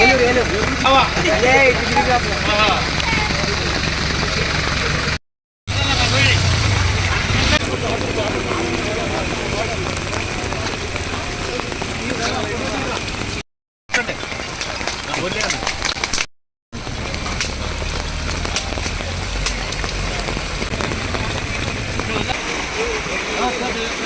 ఏలూరు ఏలూరు అదే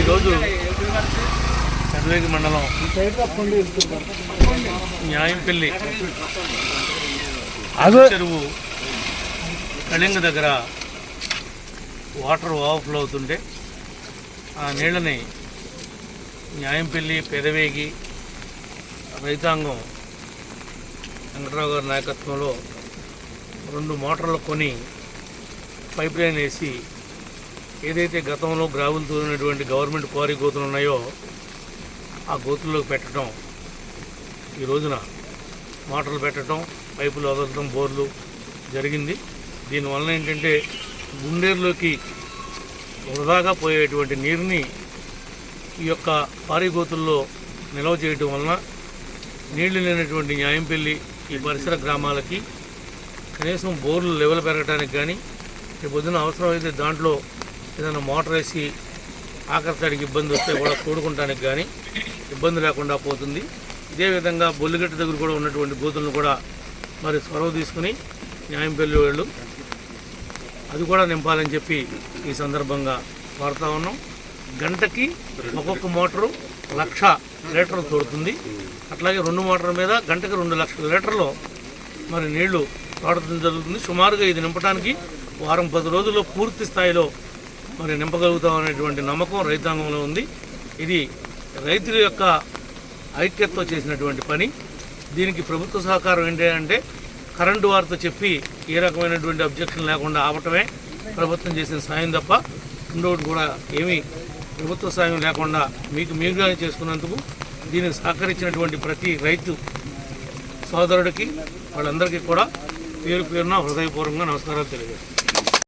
ఈరోజు చంద్రవేగి మండలం న్యాయంపల్లి చెరువు కళింగ దగ్గర వాటర్ ఓవర్ఫ్లో అవుతుంటే ఆ నీళ్ళని న్యాయంపల్లి పెదవేగి రైతాంగం వెంకటరావు గారి నాయకత్వంలో రెండు మోటార్లు కొని పైప్ లైన్ వేసి ఏదైతే గతంలో గ్రావులు తోలినటువంటి గవర్నమెంట్ క్వారీ గోతులు ఉన్నాయో ఆ గోతుల్లోకి పెట్టడం ఈ రోజున మోటార్లు పెట్టడం పైపులు వదలడం బోర్లు జరిగింది. దీనివల్ల ఏంటంటే గుండేరులోకి వృధాగా పోయేటువంటి నీరుని ఈ యొక్క పారి గోతుల్లో నిల్వ చేయడం వలన నీళ్ళు లేనటువంటి న్యాయంపల్లి ఈ పరిసర గ్రామాలకి కనీసం బోర్లు లెవెల్ పెరగడానికి కానీ రేపు పొద్దున అవసరమైతే దాంట్లో ఏదైనా మోటార్ వేసి ఆఖరితాడికి ఇబ్బంది వస్తే కూడా కూడుకుంటానికి కానీ ఇబ్బంది లేకుండా పోతుంది. ఇదే విధంగా బొల్లిగట్టు దగ్గర కూడా ఉన్నటువంటి గోతులను కూడా మరి చొరవ తీసుకుని న్యాయంపెల్లి వాళ్ళు. అది కూడా నింపాలని చెప్పి ఈ సందర్భంగా వాడుతూ ఉన్నాం. గంటకి ఒక్కొక్క మోటారు లక్ష లీటర్లు తోడుతుంది. అట్లాగే రెండు మోటార్ల మీద గంటకి రెండు లక్షల లీటర్లు మరి నీళ్ళు తోడటం జరుగుతుంది. సుమారుగా ఇది నింపడానికి వారం పది రోజుల్లో పూర్తి స్థాయిలో మరి నింపగలుగుతాం అనేటువంటి నమ్మకం రైతాంగంలో ఉంది. ఇది రైతుల యొక్క ఐక్యతతో చేసినటువంటి పని. దీనికి ప్రభుత్వ సహకారం ఏంటి అంటే కరెంటు వారితో చెప్పి ఏ రకమైనటువంటి అబ్జెక్షన్ లేకుండా ఆపటమే ప్రభుత్వం చేసిన సాయం తప్ప ఇంకోటి కూడా ఏమీ ప్రభుత్వ సాయం లేకుండా మీకు మీరుగా చేసుకున్నందుకు దీనికి సహకరించినటువంటి ప్రతి రైతు సోదరుడికి వాళ్ళందరికీ కూడా పేరు పేరున హృదయపూర్వకంగా నమస్కారాలు తెలియజేస్తాను